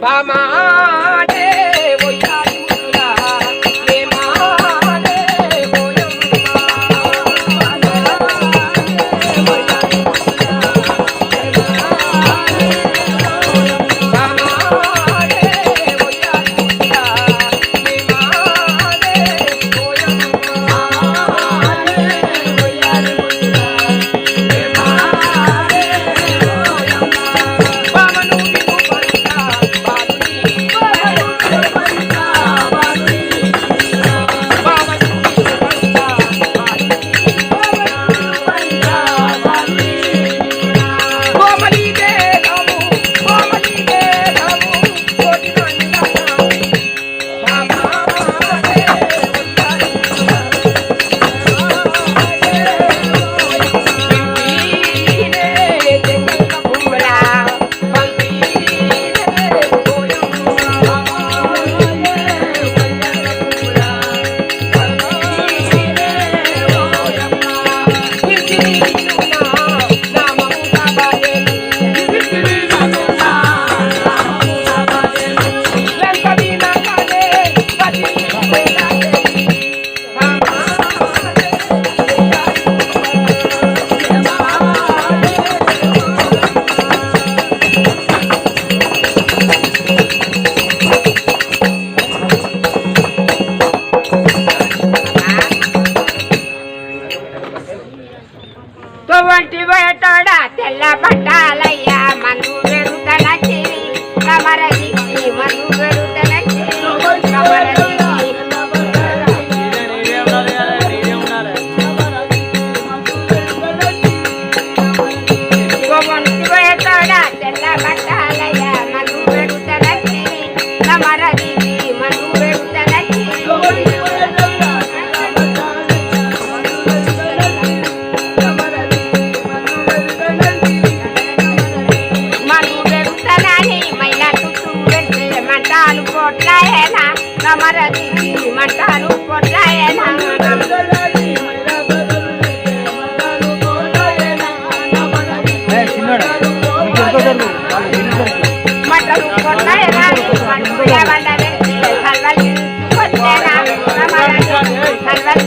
Bye, Mom. కొట్లాయేనా కమరది మంటాలు మంటలు కొట్లాయేనా మంటలు బండ వెళ్తే సల్వలు కొట్టేనా కమరది సల్వలు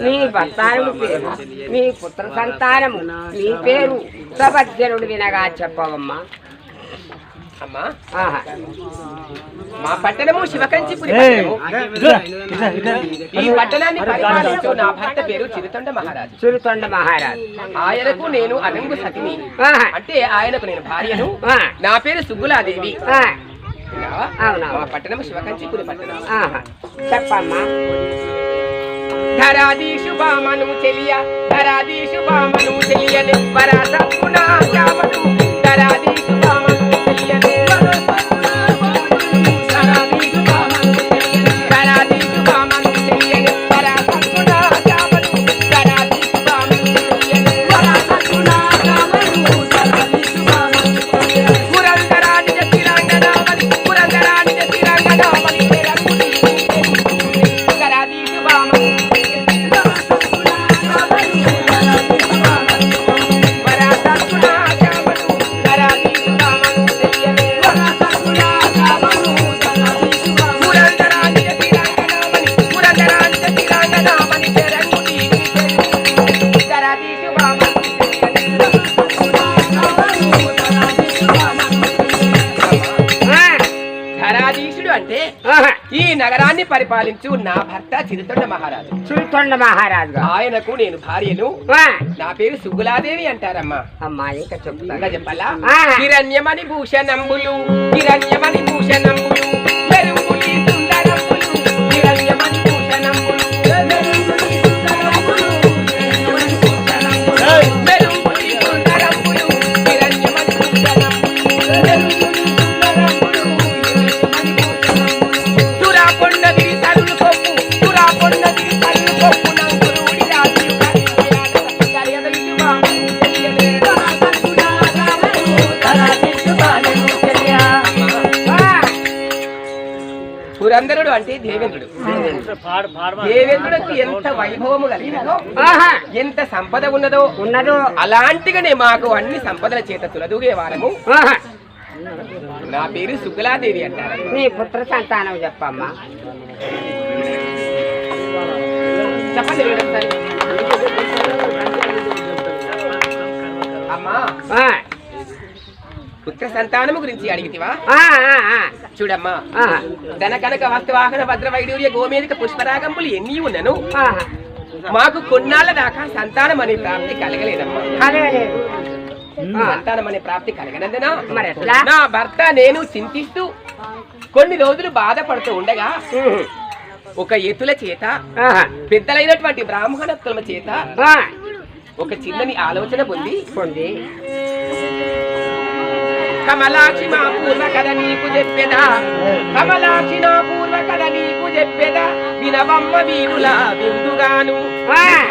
మీ భర్తారము పేరు మీ పుత్ర సంతానము మీ పేరు సభజ్జనుడు వినగా చెప్పవమ్మా. అమ్మా. ఆహా. మా పట్టణము శివకంచిపురి ఈ పట్టణాన్ని పరిపాలించు నా భర్త పేరు చిరుతొండ మహారాజు. చురుతొండ మహారాజు. ఆయనకు నేను అనంగు సతిని. అంటే ఆయనకు నేను భార్యను. నా పేరు సుగ్గులాదేవి. మా పట్టణము శివకంచిపురి పట్టణం. ఆహా. చెప్పమ్మా. ధరాదీషు బామను చెలియ ధరాదీషు బామను చెలియని పరాసత్తున చామను ధరాదీషు బామను తెలియని పరిపాలించు నా భర్త చిరుతొండ మహారాజు. చూస్తుండ మహారాజు. ఆయనకు నేను భార్యను. నా పేరు సుగులాదేవి అంటారమ్మా. అమ్మా ఇంకా చెప్తాను. ఇంకా చెప్పాలా. హిరణ్యమణి భూషణంబులు హిరణ్యమణి భూషణంబులు. పురంధరుడు అంటే దేవేంద్రుడు. దేవేంద్రుడికి ఎంత వైభవము కలిగినదో ఎంత సంపద ఉన్నదో ఉన్నదో. అలాంటిగానే మాకు అన్ని సంపదల చేత తులదూగే వారము. నా పేరు సుగులాదేవి అంటారు. నీ పుత్ర సంతానం చెప్పమ్మా. చెప్పండి. అమ్మా పుత్ర సంతానము గురించి అడిగితివా? చూడమ్మా. ధన కనక వస్తువాహన భద్ర వైడూర్య గోమేదిక పుష్పరాగంపులు ఎన్ని ఉన్నను. మాకు కొన్నాళ్ళ దాకా సంతానం అనే ప్రాప్తి కలగలేదమ్మా. కలగలేదు. సంతానం అనే ప్రాప్తి కలగనందున? మరి నా భర్త నేను చింతిస్తూ కొన్ని రోజులు బాధపడుతూ ఉండగా ఒక ఎతుల చేత పెద్దలైనటువంటి బ్రాహ్మణత్తుల చేత ఒక చిన్నని ఆలోచన పొంది పొంది. కమలాక్షి మా పూర్వ కథ నీకు చెప్పెదా? కమలాక్షి నా పూర్వ కథ నీకు చెప్పెదా? వినవమ్మ వీరుల విందుగాను. ఆ,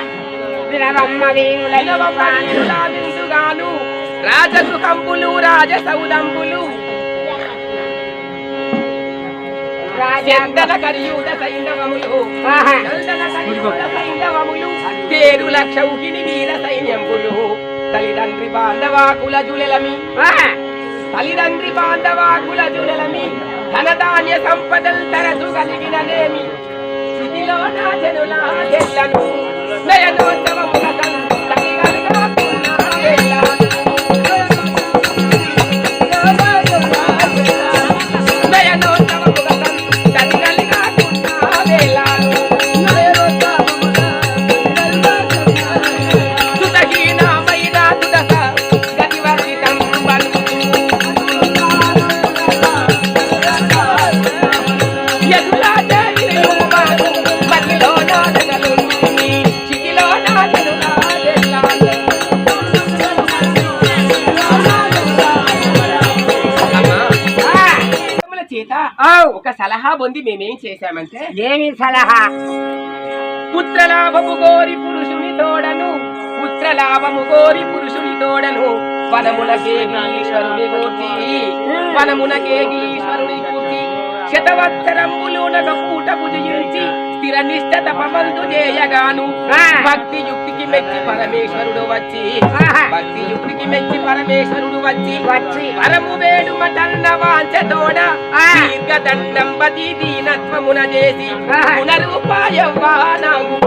వినవమ్మ వీరుల వినవమ్మ వీరుల విందుగాను. రాజసుకంబులు రాజసౌదంబులు. రాజా చందన కరియుద సైంధవములు. ఆహా, చందన కరియుద సైంధవములు. తేరు లక్షౌహిని వీర సైన్యంబులు. తల్లిదండ్రి బాంధవా కుల జులెలమి తల్లిదండ్రి బాంధవా కుల ధనధాన్య సంపదలు తరచు కలిగిననేమి స్థితిలో నా జనుల చెల్లను నయనోత్సవముల సలహా పొంది మేమేం చేశామంటే ఏమి సలహా? పుత్రలాభము కోరి పురుషుని తోడను పుత్రలాభము కోరి పురుషుని తోడను వనమునకే ఈశ్వరుని వనమునకే ఈశ్వరుని మూర్తి శతవత్సరంబులు నగ పూట భుజించి స్థిర నిష్ట తపమందు చేయగాను. భక్తి యుక్తికి మెచ్చి పరమేశ్వరుడు వచ్చి. భక్తి యుక్తికి మెచ్చి పరమేశ్వరుడు వచ్చి వచ్చి వరము వేడు మటన్న వాంచతోడ ఆ. దీర్ఘదండంబతి దీనత్వమున చేసి ఆహా. పునరుపాయవానము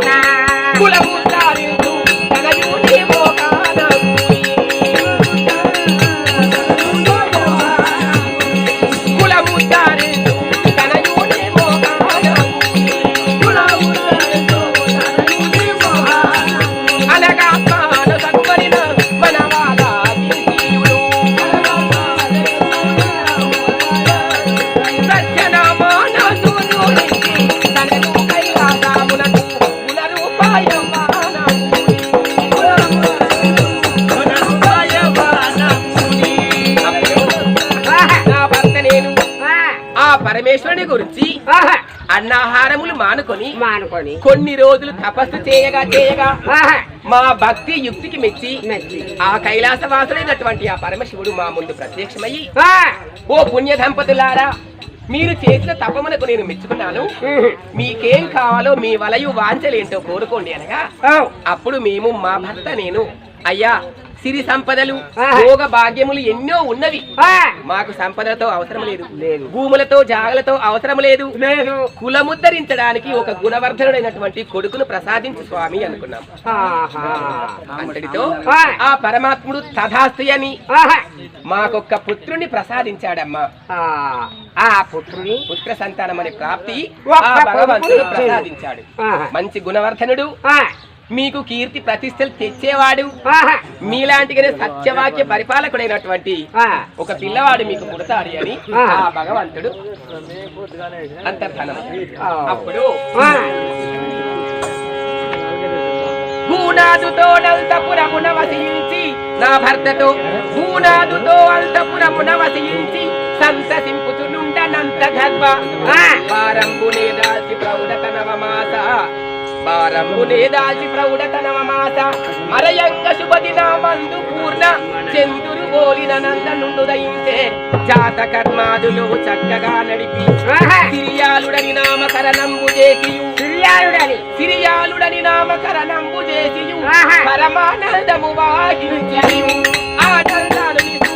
కులము సారించు మానుకొని. కొన్ని రోజులు తపస్సు చేయగా చేయగా మా భక్తి యుక్తికి మెచ్చి ఆ కైలాసవాసుడైనటువంటి ఆ పరమశివుడు మా ముందు ప్రత్యక్షమయ్యి ఓ పుణ్య దంపతులారా మీరు చేసిన తపమునకు నేను మెచ్చుకున్నాను. మీకేం కావాలో మీ వలయు వాంచలేంటో కోరుకోండి అనగా అప్పుడు మేము మా భర్త నేను అయ్యా సిరి సంపదలు. భోగ భాగ్యములు ఎన్నో ఉన్నవి. మాకు సంపదలతో అవసరం లేదు. భూములతో జాగలతో అవసరం లేదు. కులముద్ధరించడానికి ఒక గుణవర్ధనుడైనటువంటి కొడుకును ప్రసాదించు స్వామి అనుకున్నాం. అంతటితో ఆ. పరమాత్ముడు తథాస్తి అని. మాకొక్క పుత్రుణ్ణి ప్రసాదించాడమ్మా. ఆ, పుత్రుని పుత్ర సంతానం అనే ప్రాప్తి భగవంతుడు ప్రసాదించాడు. మంచి గుణవర్ధనుడు. మీకు కీర్తి ప్రతిష్టలు తెచ్చేవాడు. మీలాంటిగానే సత్యవాక్య పరిపాలకుడైనటువంటి ఒక పిల్లవాడు మీకు పుడతాడు అని ఆ. భగవంతుడు అంతర్ధనం. అప్పుడు భూనాదుతో అనంతపురమున వసించి నా భర్తతో భూనాదుతో అంతపురమున వసించి సంతసింపుచునుండనంత గర్భ ఆ. వారంబునే దాల్చి ప్రౌఢత నవమాస వారంబునే దాల్చి ప్రౌఢత నవమాస మరయంగ శుభదిన మందు పూర్ణ చందురు గోలిన నందనుండు దయించే జాత కర్మాదులు చక్కగా నడిపి. సిరియాలుడని నామకరణంబు చేసియు సిరియాలుడని సిరియాలుడని నామకరణంబు ఆహా. పరమానందము వాహించియు ఆనందాలు నీకు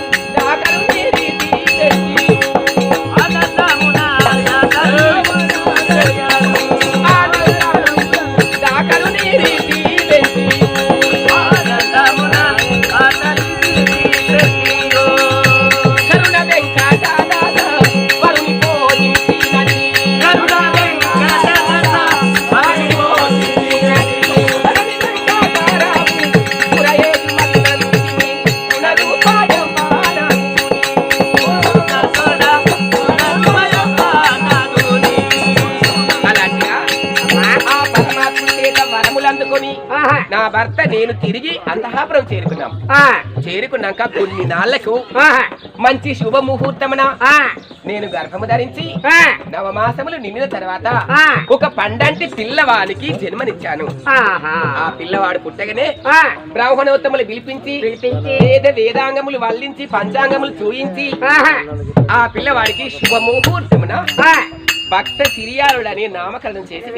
నా భర్త నేను తిరిగి అంతఃపురం చేరుకున్నాం చేరుకున్నాక కొన్ని నాళ్ళకు. మంచి శుభ ముహూర్తమున నేను గర్భము ధరించి నవమాసములు నిండిన తర్వాత. ఒక పండంటి పిల్లవానికి జన్మనిచ్చాను. ఆ పిల్లవాడు పుట్టగానే బ్రాహ్మణోత్తములు పిలిపించి వేద వేదాంగములు వల్లించి పంచాంగములు చూయించి. ఆ పిల్లవాడికి శుభ ముహూర్తమున. భక్త సిరియాలుడని నామకరణం చేసి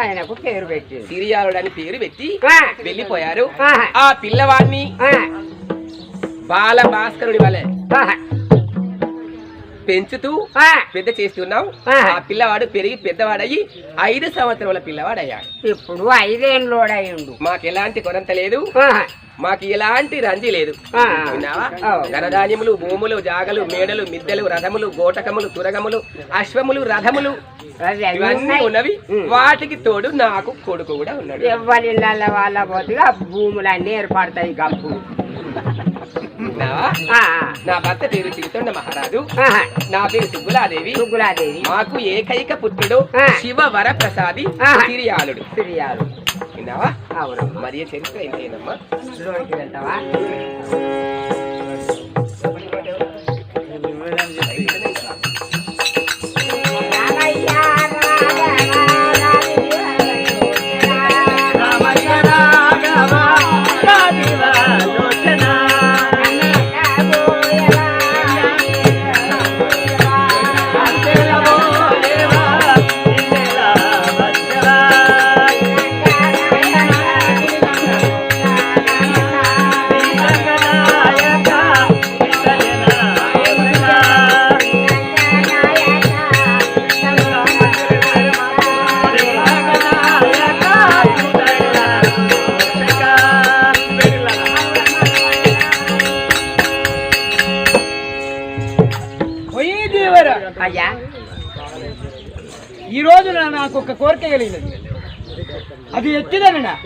ఆయనకు పేరు పెట్టింది సిరియాలుడని పేరు పెట్టి. వెళ్ళిపోయారు. ఆ పిల్లవాడిని బాల భాస్కరుడి వలె. పెంచుతూ పెద్ద చేస్తున్నాం ఆహా. ఆ. పిల్లవాడు పెరిగి పెద్దవాడయ్యి ఐదు సంవత్సరముల పిల్లవాడయ్యాడు ఇప్పుడు ఐదేళ్ళోడయిండు మాకు ఎలాంటి కొరంత లేదు. మాకు ఎలాంటి రంజి లేదు. ధనధాన్యములు భూములు జాగలు మేడలు మిద్దెలు రథములు గోటకములు తురగములు అశ్వములు రథములు ఇవన్నీ. ఉన్నవి. వాటికి తోడు నాకు కొడుకు కూడా ఉన్నాడు. ఇళ్ళ వాళ్ళ పోతుగా భూములన్నీ ఏర్పడతాయి గప్పు విన్నావా ఆ, నా భర్త పేరు చిరుతొండ మహారాజు. నా పేరు సుబ్బులాదేవి సుగులాదేవి మాకు ఏకైక పుత్రుడు. శివ వర ప్రసాది. సిరియాలుడు. సిరియాలు. విన్నావా? అవునమ్మా. మరి చరిత్ర ఏంటేనమ్మా అది ఎత్తిదననా.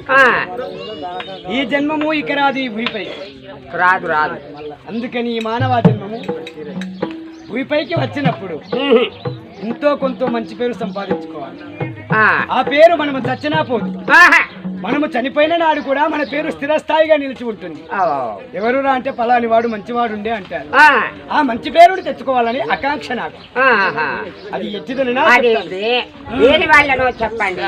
ఈ జన్మము ఇక రాదు ఈ భూమిపై. రాదు రాదు. అందుకని ఈ మానవ జన్మము భూమిపైకి వచ్చినప్పుడు. ఎంతో కొంత మంచి పేరు సంపాదించుకోవాలి. ఆ, పేరు మనము చచ్చినా పోదు. మనము చనిపోయిన నాడు కూడా మన పేరు స్థిరస్థాయిగా నిలిచి ఉంటుంది. అవు. ఎవరురా అంటే పలాని వాడు మంచివాడుండే అంటారు. ఆ, మంచి పేరుని తెచ్చుకోవాలని ఆకాంక్ష నాకు. అది వాళ్ళనో చెప్పండి.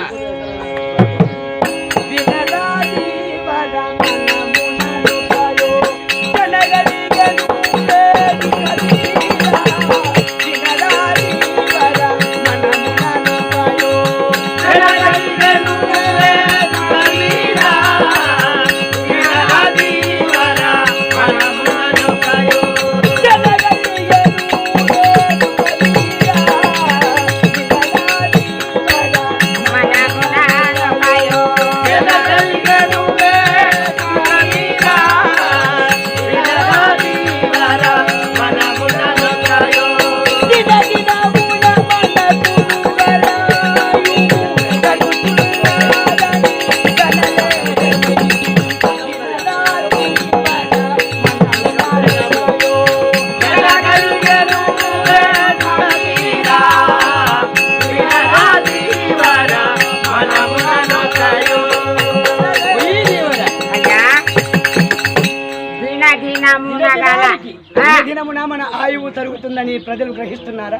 దినదినమున మన ఆయువు తరుగుతుందని ప్రజలు గ్రహిస్తున్నారా?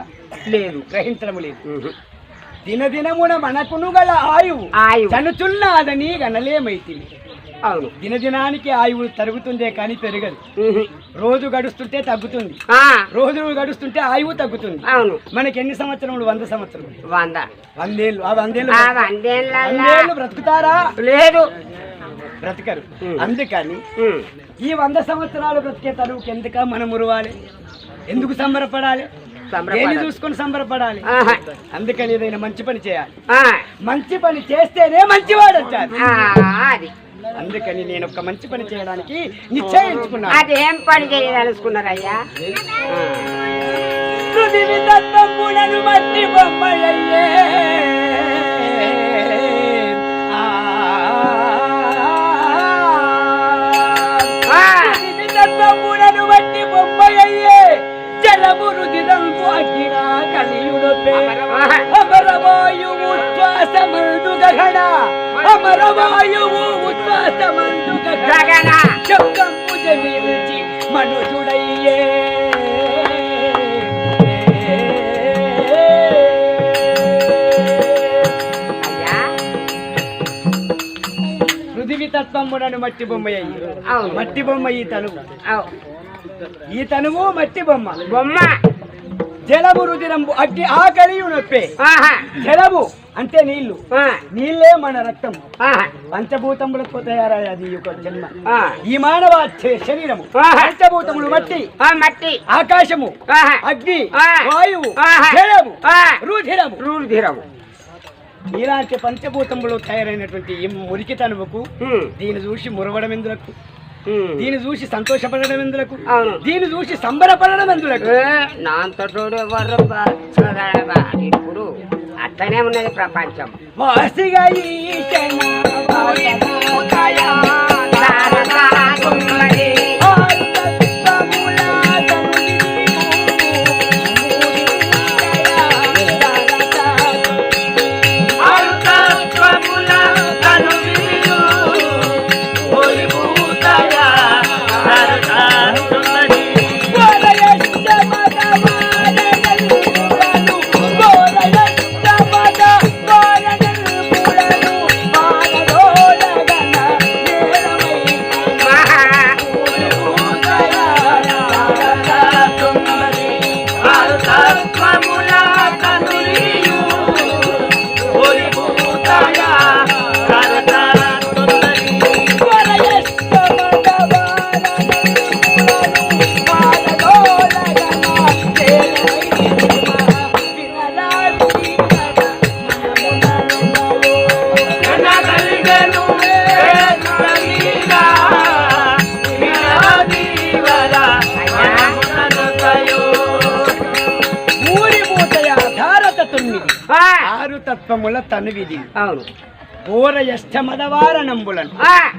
లేదు గ్రహించడం లేదు. దినదినమున మనకును గల ఆయువు ఆయువు. చనుచున్నదని గనలేమైతుంది అవును. దినదినానికి ఆయువు తరుగుతుందే కానీ పెరగదు. రోజు గడుస్తుంటే తగ్గుతుంది. రోజు గడుస్తుంటే ఆయువు తగ్గుతుంది. అవును. మనకి ఎన్ని సంవత్సరములు? వంద సంవత్సరములు. వంద. వందేళ్ళు. ఆ వందేళ్ళ వందేళ్ళు బ్రతుకుతారా? లేదు. బ్రతకరు. అందుకని. ఈ వంద సంవత్సరాలు బ్రతికే తరువుకి ఎందుక మనం మురవాలి ఎందుకు సంబరపడాలి. దేన్ని చూసుకొని సంబరపడాలి. అందుకని ఏదైనా మంచి పని చేయాలి. మంచి పని చేస్తేనే మంచివాడు వచ్చారు అందుకని నేను ఒక మంచి పని చేయడానికి నిశ్చయించుకున్నాను. అదేం పని చేయదలుచుకున్నారయ్యా? మట్టి బొమ్మలయ్యే జలము రుదిరంగు అగ్గిరా కలియుడొప్పే ఆహా. అమరవాయువు ఉచ్ఛ్వాసమందు గగన అమరవాయువు ఉచ్ఛ్వాసమందు గగన గగన. శబ్దము జనిల్చి మనుషుడయ్యే అయ్యా పృథివి తత్వమునను మట్టి బొమ్మ అయ్యి అవును. మట్టి బొమ్మ ఈ తనువు అవు. ఈ తనువు మట్టి బొమ్మ. బొమ్మ. జలము రుదిరంబు అగ్గి ఆకలియు నొప్పే. జలము అంటే నీళ్ళు ఆ, నీళ్ళే మన రక్తం. పంచభూతములతో తయారయ్యేది ఈ యొక్క జన్మ. ఆ. ఈ మానవ శరీరము. పంచభూతములు మట్టి. మట్టి. ఆకాశము. అగ్ని. వాయువు. జలము. రుధిరము. రూఢిరము ఇలాంటి పంచభూతములు తయారైనటువంటి ఈ మురికి తనువుకు ఉమ్, దీని చూసి మురవడం ఎందులకు ఉమ్. దీని చూసి సంతోషపడడం ఎందులకు? అవును. దీని చూసి సంబరపడడం ఎందులకు. ఇప్పుడు అట్లనే ఉన్నది ప్రపంచం. వాసిగా ఈశన తత్వముల తనువిది అవును. ఘోర యష్టమదవారణంబులను ఆ,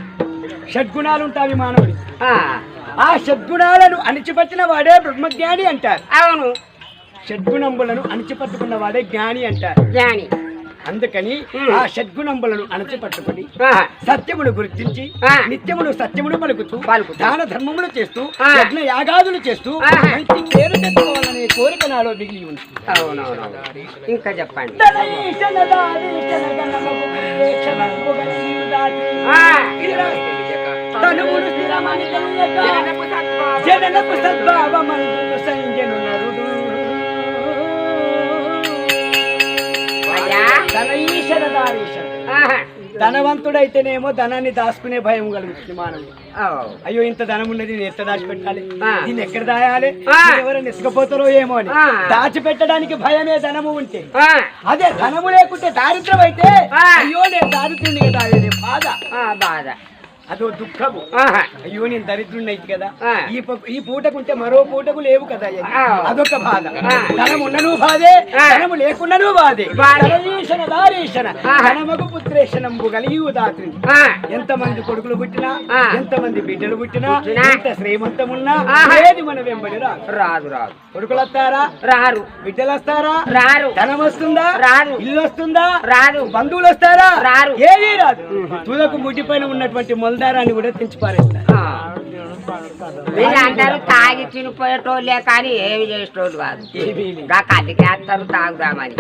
షడ్గుణాలు ఉంటాయి మానవుడి. ఆ, ఆ షడ్గుణాలను అణిచిపట్టిన వాడే బ్రహ్మజ్ఞాని అంటారు. అవును. షడ్గుణంబులను అణిచిపట్టుకున్న వాడే జ్ఞాని అంటారు. జ్ఞాని. అందుకని. ఆ షడ్గుణంబులను అణచిపట్టుకుని ఆ, సత్యమును గుర్తించి. నిత్యమును సత్యమును పలుకుతూ. దాన ధర్మములు చేస్తూ. యజ్ఞ యాగాదులు చేస్తూ. మంచి పేరు తెచ్చుకోవాలనే కోరిక నాలో మిగిలి ఉంది ఇంకా చెప్పండి ధనీశన దారీశన ఆహా. ధనవంతుడైతేనేమో ధనాన్ని దాచుకునే భయం కలుగుతుంది మానవుడు. అయ్యో ఇంత ధనం ఉన్నది నేను ఎట్లా దాచిపెట్టాలి. దీన్ని ఎక్కడ దాయాలి ఎవరైనా ఇసుకపోతారో ఏమో అని. దాచిపెట్టడానికి భయమే ధనము ఉంటే అదే ధనము లేకుంటే దారిద్రం అయితే. అయ్యో నేను దారిద్రుని అదే బాధ బాధ అదో దుఃఖము. అయ్యో నేను దరిద్రుని అయితే కదా. ఈ ఈ పూటకుంటే మరో పూటకు లేవు కదా. అదొక బాధ. ధనం ఉన్నను బాధే. ధనము లేకున్నను బాధే. ధనమగు దాత్రి ఆ, ఎంత మంది కొడుకులు పుట్టినా. ఎంత మంది బిడ్డలు పుట్టినా. ఎంత శ్రీమంతమున్నా ఆహా. ఏది మన వెంబడి రా రాదు రాదు కొడుకులు వస్తారా రారు బిడ్డలు వస్తారా రారు ధనం వస్తుందా రాదు. ఇల్లు వస్తుందా రాదు బంధువులు వస్తారా రారు. ఏది రాదు తుదకు ముడ్డి పైన ఉన్నటువంటి మొలదారాన్ని కూడా తెంచి పారేస్తారు ఆ, వీళ్ళందరూ తాగి తినిపోయేటోళ్ళే కానీ ఏమి చేసేటోళ్ళు కాదు. కతికేస్తారు తాగుదామని